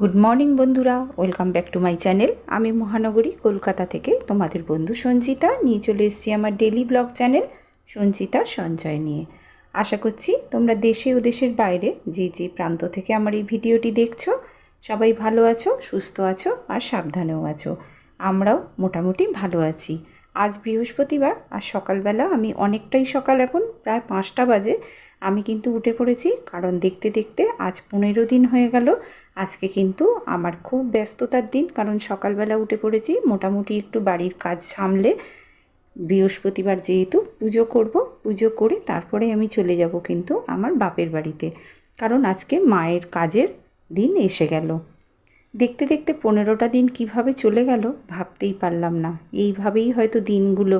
Good morning বন্ধুরা। Welcome back to my channel আমি মহানগরী, কলকাতা থেকে তোমাদের বন্ধু সঞ্চিতা। নিয়ে চলে এসেছি আমার ডেলি ব্লগ চ্যানেল সঞ্চিতা সঞ্চয় নিয়ে। আশা করছি তোমরা দেশে ও দেশের বাইরে যে যে প্রান্ত থেকে আমার এই ভিডিওটি দেখছ, সবাই ভালো আছো, সুস্থ আছো আর সাবধানেও আছো। আমরাও মোটামুটি ভালো আছি। আজ বৃহস্পতিবার আর সকালবেলা আমি অনেকটাই সকাল এখন, প্রায় পাঁচটা বাজে। আমি কিন্তু উঠে পড়েছি, কারণ দেখতে দেখতে আজ পনেরো দিন হয়ে গেল। আজকে কিন্তু আমার খুব ব্যস্ততার দিন, কারণ সকালবেলা উঠে পড়েছি, মোটামুটি একটু বাড়ির কাজ সামলে বৃহস্পতিবার যেহেতু পুজো করব, পুজো করে তারপরে আমি চলে যাব কিন্তু আমার বাপের বাড়িতে, কারণ আজকে মায়ের কাজের দিন এসে গেল। দেখতে দেখতে পনেরোটা দিন কীভাবে চলে গেল ভাবতেই পারলাম না, এইভাবেই হয়তো দিনগুলো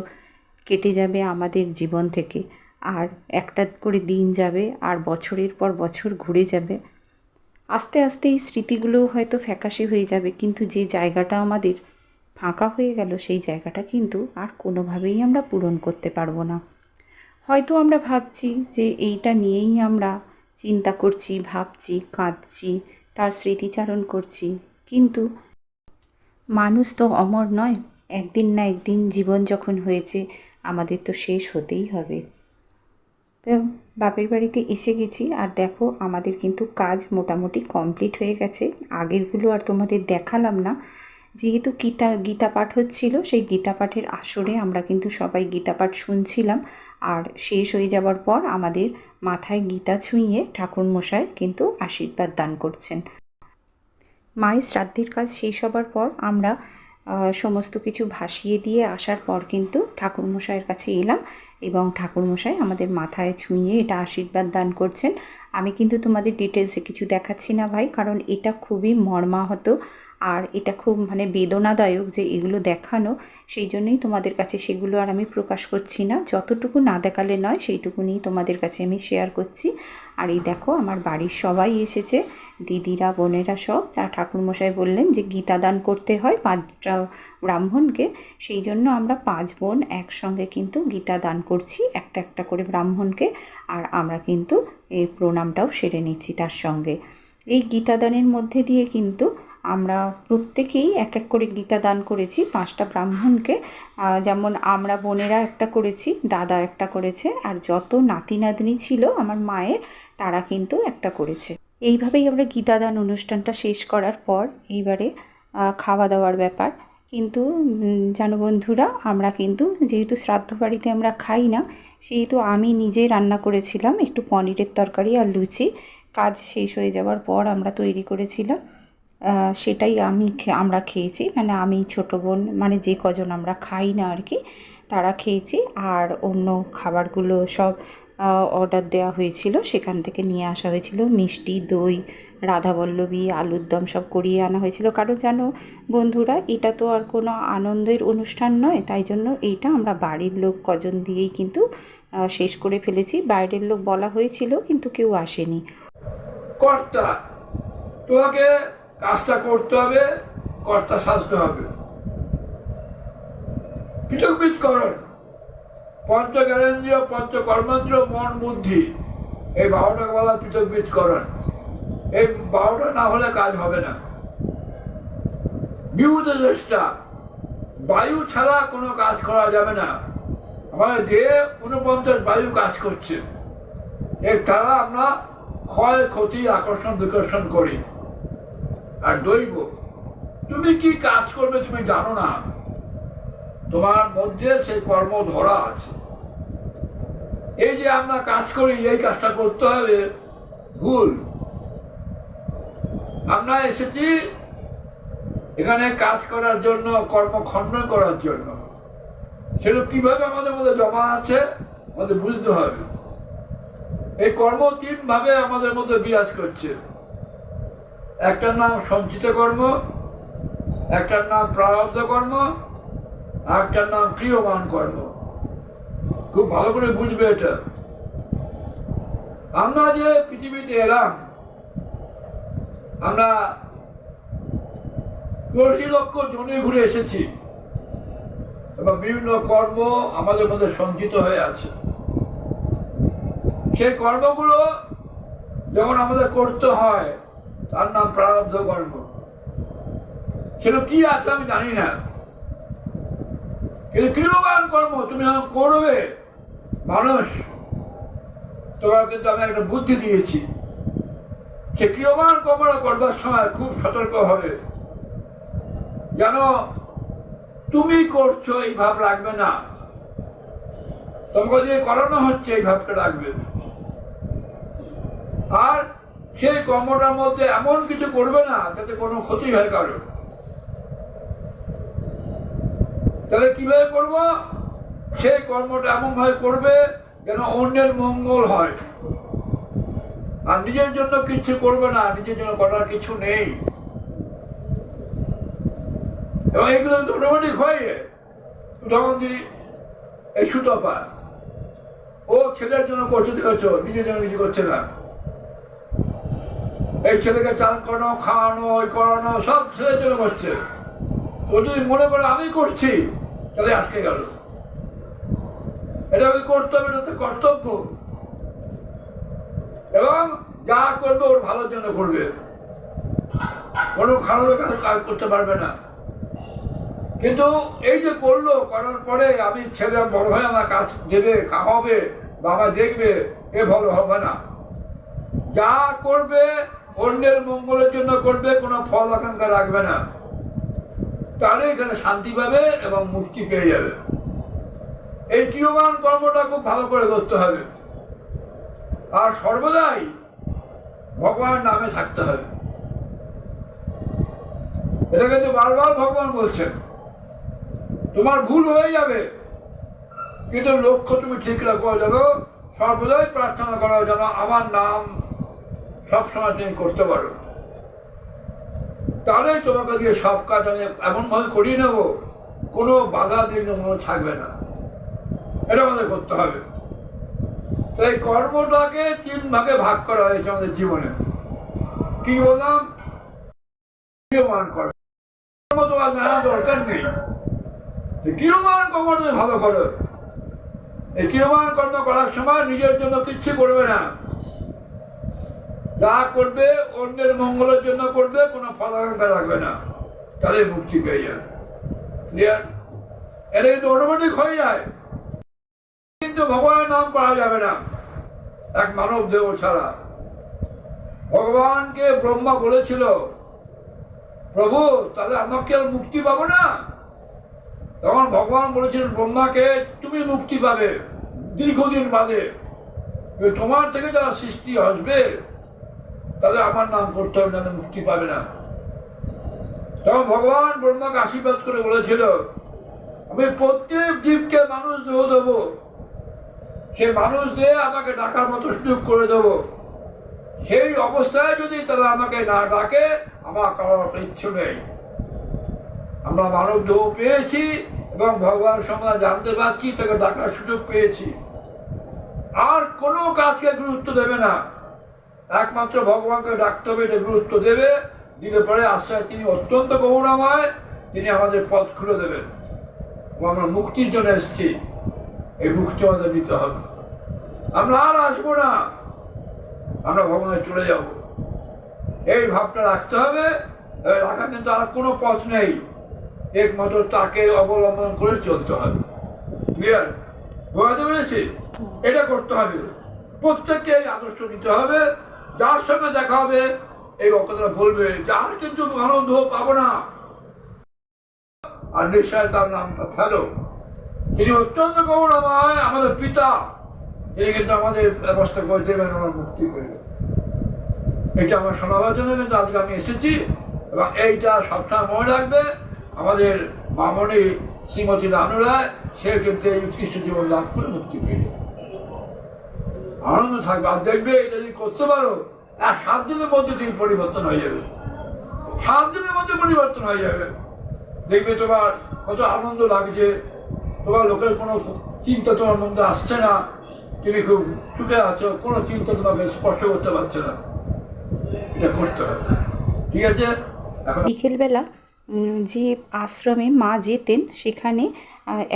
কেটে যাবে আমাদের জীবন থেকে। আর একটা করে দিন যাবে আর বছরের পর বছর ঘুরে যাবে। আস্তে আস্তে এই স্মৃতিগুলোও হয়তো ফ্যাকাশে হয়ে যাবে, কিন্তু যে জায়গাটা আমাদের ফাঁকা হয়ে গেল, সেই জায়গাটা কিন্তু আর কোনোভাবেই আমরা পূরণ করতে পারব না। হয়তো আমরা ভাবছি যে এইটা নিয়েই আমরা চিন্তা করছি, ভাবছি, কাঁদছি, তার স্মৃতিচারণ করছি, কিন্তু মানুষ তো অমর নয়। একদিন না একদিন জীবন যখন হয়েছে, আমাদের তো শেষ হতেই হবে। তো বাপের বাড়িতে এসে গেছি আর দেখো আমাদের কিন্তু কাজ মোটামুটি কমপ্লিট হয়ে গেছে। আগেরগুলো আর তোমাদের দেখালাম না। যেহেতু গীতা গীতা পাঠ হচ্ছিল, সেই গীতা পাঠের আসরে আমরা কিন্তু সবাই গীতা পাঠ শুনছিলাম। আর শেষ হয়ে যাওয়ার পর আমাদের মাথায় গীতা ছুঁয়ে ঠাকুরমশাই কিন্তু আশীর্বাদ দান করছেন। মায়ের শ্রাদ্ধের কাজ শেষ হবার পর আমরা সমস্ত কিছু ভাসিয়ে দিয়ে আসার পর কিন্তু ঠাকুরমশাইয়ের কাছে এলাম। এবং ঠাকুরমশাই আমাদের মাথায় ছুঁয়ে এটা আশীর্বাদ দান করছেন। আমি কিন্তু তোমাদের ডিটেলসে কিছু দেখাচ্ছি না ভাই, কারণ এটা খুবই মর্মাহত। আর এটা খুব মানে বেদনাদায়ক যে এগুলো দেখানো, সেই জন্যই তোমাদের কাছে সেগুলো আর আমি প্রকাশ করছি না। যতটুকু না দেখালে নয় সেইটুকুনি তোমাদের কাছে আমি শেয়ার করছি। আর এই দেখো, আমার বাড়ির সবাই এসেছে, দিদিরা, বোনেরা সব। ঠাকুরমশাই বললেন যে গীতা দান করতে হয় পাঁচটা ব্রাহ্মণকে, সেই জন্য আমরা পাঁচ বোন একসঙ্গে কিন্তু গীতা দান করছি, একটা একটা করে ব্রাহ্মণকে। আর আমরা কিন্তু এই প্রণামটাও সেরে নিচ্ছি তার সঙ্গে। এই গীতা দানের মধ্যে দিয়ে কিন্তু আমরা প্রত্যেকেই এক এক করে গীতা দান করেছি। পাঁচটা ব্রাহ্মণকে যেমন আমরা বোনেরা একটা করেছি, দাদা একটা করেছে, আর যত নাতি নাতনি ছিল আমার মায়ের, তারা কিন্তু একটা করেছে। এইভাবেই আমরা গীতাদান অনুষ্ঠানটা শেষ করার পর এইবারে খাওয়া দাওয়ার ব্যাপার। কিন্তু জানো বন্ধুরা, আমরা কিন্তু যেহেতু শ্রাদ্ধ বাড়িতে আমরা খাই না, সেহেতু আমি নিজে রান্না করেছিলাম একটু পনিরের তরকারি আর লুচি। কাজ শেষ হয়ে যাওয়ার পর আমরা তৈরি করেছিলাম সেটাই আমি আমরা খেয়েছি। মানে আমি ছোটো বোন মানে যে কজন আমরা খাই না আর কি, তারা খেয়েছি। আর অন্য খাবারগুলো সব অর্ডার দেওয়া হয়েছিল। সেখান থেকে নিয়ে আসা হয়েছিল মিষ্টি, দই, রাধাবল্লভী, আলুর দম সব করিয়ে আনা হয়েছিল। কারণ জানো বন্ধুরা, এটা তো আর কোনো আনন্দের অনুষ্ঠান নয়। তাই জন্য এইটা আমরা বাড়ির লোক কজন দিয়েই কিন্তু শেষ করে ফেলেছি। বাইরের লোক বলা হয়েছিল, কিন্তু কেউ আসেনি। কর্তা, তোমাকে কাজটা করতে হবে, কর্তা সাজতে হবে। পৃথক বীজকরণ পঞ্চ জ্ঞানেন্দ্রিয় পঞ্চ কর্মেন্দ্র মন, বুদ্ধি, এই বারোটা বলা পৃথক বীজকরণ এই বারোটা না হলে কাজ হবে না। বিভূত চেষ্টা বায়ু ছাড়া কোনো কাজ করা যাবে না। আমাদের দেহে উনপঞ্চাশ বায়ু কাজ করছে। এর দ্বারা আমরা ক্ষয়, ক্ষতি, আকর্ষণ, বিকর্ষণ করি। আর দৈব, তুমি কি কাজ করবে তুমি জানো না। তোমার মধ্যে সেই কর্ম ধরা আছে। এই যে আমরা কাজ করি, এই কাজটা করতে হবে। ভুল। আমরা এসেছি এখানে কাজ করার জন্য, কর্ম খণ্ডন করার জন্য। সেটা কীভাবে আমাদের মধ্যে জমা আছে, আমাদের বুঝতে হবে। এই কর্ম তিন ভাবে আমাদের মধ্যে বিরাজ করছে। একটার নাম সঞ্চিত কর্ম, একটার নাম প্রারব্ধ কর্ম একটার নাম ক্রিয়মান কর্ম। খুব ভালো করে বুঝবে এটা। আমরা যে পৃথিবীতে এলাম, আমরা কোটি লক্ষ জনে ঘুরে এসেছি, এবং বিভিন্ন কর্ম আমাদের মধ্যে সঞ্চিত হয়ে আছে। সেই কর্মগুলো যখন আমাদের করতে হয়, তার নাম প্রারব্ধ কর্ম। সেটা কি আছে আমি জানি না। কিন্তু ক্রিয়বান কর্ম, তুমি যখন করবে, মানুষ, তোমার কিন্তু আমি একটা বুদ্ধি দিয়েছি। সে ক্রিয়মান কর্মটা করবার সময় খুব সতর্ক হবে। যেন তুমি করছ এই ভাব রাখবে না। তোমাকে যে করানো হচ্ছে, এই ভাবটা রাখবে আর সেই কর্মটার মধ্যে এমন কিছু করবে না, যাতে কোনো ক্ষতি হয় কারোর তাহলে কীভাবে করব? সেই কর্মটা এমন ভাবে করবে যেন অন্যের মঙ্গল হয়। আর নিজের জন্য কিছু করবে না, নিজের জন্য করার কিছু নেই। এবং এগুলো তো অটোমেটিক হয়ে যখন দিই এই সুতপা ও ছেলের জন্য করছে দেখেছ নিজের জন্য কিছু করছে না। এই ছেলেকে চান করানো খাওয়ানো, ওই করানো, সব ছেলের জন্য করছে। ও যদি মনে করে আমি করছি, তাহলে আটকে গেল। এটা ওই করতে হবে এটা তো কর্তব্য। এবং যা করবে ওর ভালোর জন্য করবে। কোনো খারাপের কাছে কাজ করতে পারবে না। কিন্তু এই যে করল, করার পরে আমি ছেলে বড় হয়ে আমার কাজ দেবে, খাওয়াবে, বাবা দেখবে, এ ভালো হবে না। যা করবে অন্যের মঙ্গলের জন্য করবে, কোনো ফল আকাঙ্ক্ষা রাখবে না। তাহলে এখানে শান্তি পাবে এবং মুক্তি পেয়ে যাবে। এই ক্রিয়মান কর্মটা খুব ভালো করে করতে হবে। আর সর্বদাই ভগবানের নামে থাকতে হবে। এটা কিন্তু বারবার ভগবান বলছেন। তোমার ভুল হয়ে যাবে। কিন্তু লক্ষ্য তুমি ঠিক রাখো যেন, সর্বদাই প্রার্থনা করো যেন আমার নাম সবসময় তুমি করতে পারো। তাহলেই তোমাকে দিয়ে সব কাজ আমি এমনভাবে করিয়ে নেব, কোনো বাধা দিন মনে থাকবে না। এটা আমাদের করতে হবে। তাই কর্মটাকে তিন ভাগে ভাগ করা হয়েছে আমাদের জীবনে। কি বললাম? ভালো করো। এই ক্রিয়মান কর্ম করার সময় নিজের জন্য কিচ্ছু করবে না। যা করবে, অন্যের মঙ্গলের জন্য করবে, কোনো ফলাকাঙ্ক্ষা রাখবে না। তাহলে মুক্তি পেয়ে ক্লিয়ার এটা কিন্তু অটোমেটিক হয়ে যায়। কিন্তু ভগবানের নাম করা যাবে না। এক মানব দেহ ছাড়া। ভগবানকে ব্রহ্মা বলেছিল, প্রভু, তাহলে আমাকে আর মুক্তি পাবো না? তখন ভগবান বলেছিলেন, ব্রহ্মাকে তুমি মুক্তি পাবে দীর্ঘদিন বাদে। তোমার থেকে যারা সৃষ্টি আসবে তাদের আমার নাম করতে হবে, না মুক্তি পাবে না। তখন ভগবান ব্রহ্মাকে আশীর্বাদ করে বলেছিল, আমি প্রত্যেক জীবকে মানুষ দেহ দেবো। সে মানুষ দিয়ে আমাকে ডাকার মতো সুযোগ করে দেব। সেই অবস্থায় যদি তারা আমাকে না ডাকে, আমার কারোর ইচ্ছে নেই। আমরা মানব দেহ পেয়েছি এবং ভগবান সমাজ জানতে পারছি, তাকে ডাকার সুযোগ পেয়েছি। আর কোনো কাজকে গুরুত্ব দেবে না। একমাত্র ভগবানকে ডাকতে হবে এটা গুরুত্ব দেবে। দিলে পরে আশ্রয় তিনি অত্যন্ত গৌরবময় তিনি আমাদের পথ খুলে দেবেন। আমরা মুক্তির জন্য এসেছি এই মুক্তি আমাদের নিতে হবে। আমরা আর আসব না। আমরা ভগবানে চলে যাব। এই ভাবটা রাখতে হবে। রাখা কিন্তু আর কোনো পথ নেই। একমাত্র তাকে অবলম্বন করে চলতে হবে। ক্লিয়ার বোঝাতে পেরেছি? এটা করতে হবে। প্রত্যেককে এই আদর্শ নিতে হবে। যার সঙ্গে দেখা হবে, এই কথাটা বলবে, যার কিন্তু আনন্দ পাবো না আর নিশ্চয় তার নামটা ফেলো তিনি অত্যন্ত গৌরবময় আমাদের পিতা তিনি কিন্তু আমাদের ব্যবস্থা করে দেবেন, আমার মুক্তি দেবেন। এটা আমার শোনাবার জন্য কিন্তু আজকে আমি এসেছি এবং এইটা সবসময় মনে রাখবে, আমাদের মামনি শ্রীমতী রানু রায়, সে কিন্তু এই জীবন লাভ করে মুক্তি পেয়ে। আনন্দ থাকবে। আর দেখবে এটা যদি করতে পারো, এক সাত দিনের মধ্যে তুমি পরিবর্তন হয়ে যাবে। সাত দিনের মধ্যে পরিবর্তন হয়ে যাবে। দেখবে তোমার কত আনন্দ লাগছে। তোমার লোকের কোনো চিন্তা তোমার মধ্যে আসছে না। তুমি খুব সুখে আছো, কোনো চিন্তা তোমাকে স্পষ্ট করতে পারছে না। এটা করতে হবে। ঠিক আছে? এখন বিকেলবেলা যে আশ্রমে মা যেতেন, সেখানে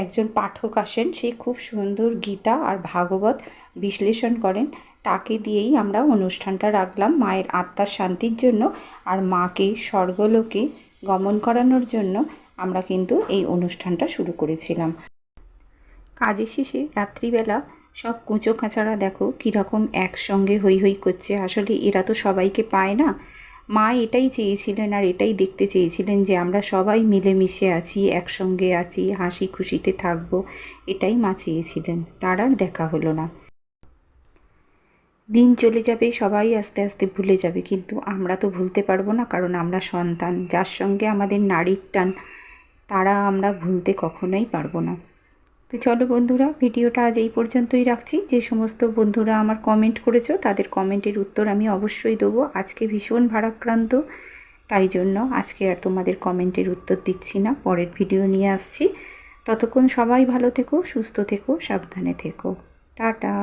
একজন পাঠক আসেন, সে খুব সুন্দর গীতা আর ভাগবত বিশ্লেষণ করেন। তাকে দিয়েই আমরা অনুষ্ঠানটা রাখলাম মায়ের আত্মার শান্তির জন্য আর মাকে স্বর্গলোকে গমন করানোর জন্য আমরা কিন্তু এই অনুষ্ঠানটা শুরু করেছিলাম। কাজের শেষে রাত্রিবেলা সব কুঁচো কাঁচারা দেখো কীরকম একসঙ্গে হই হই করছে। আসলে এরা তো সবাইকে পায় না। মা এটাই চেয়েছিলেন আর এটাই দেখতে চেয়েছিলেন যে আমরা সবাই মিলেমিশে আছি, একসঙ্গে আছি হাসি খুশিতে থাকব। এটাই মা চেয়েছিলেন। তার আর দেখা হলো না। দিন চলে যাবে, সবাই আস্তে আস্তে ভুলে যাবে। কিন্তু আমরা তো ভুলতে পারব না, কারণ আমরা সন্তান। যার সঙ্গে আমাদের নারীর টান, তারা আমরা ভুলতে কখনোই পারব না। তো চলো বন্ধুরা, ভিডিওটা আজ এই পর্যন্তই রাখছি। যে সমস্ত বন্ধুরা আমার কমেন্ট করেছ, তাদের কমেন্টের উত্তর আমি অবশ্যই দেবো। আজকে ভীষণ ভারাক্রান্ত, তাই জন্য আজকে আর তোমাদের কমেন্টের উত্তর দিচ্ছি না। পরের ভিডিও নিয়ে আসছি। ততক্ষণ সবাই ভালো থেকো, সুস্থ থেকো, সাবধানে থেকো। টাটা!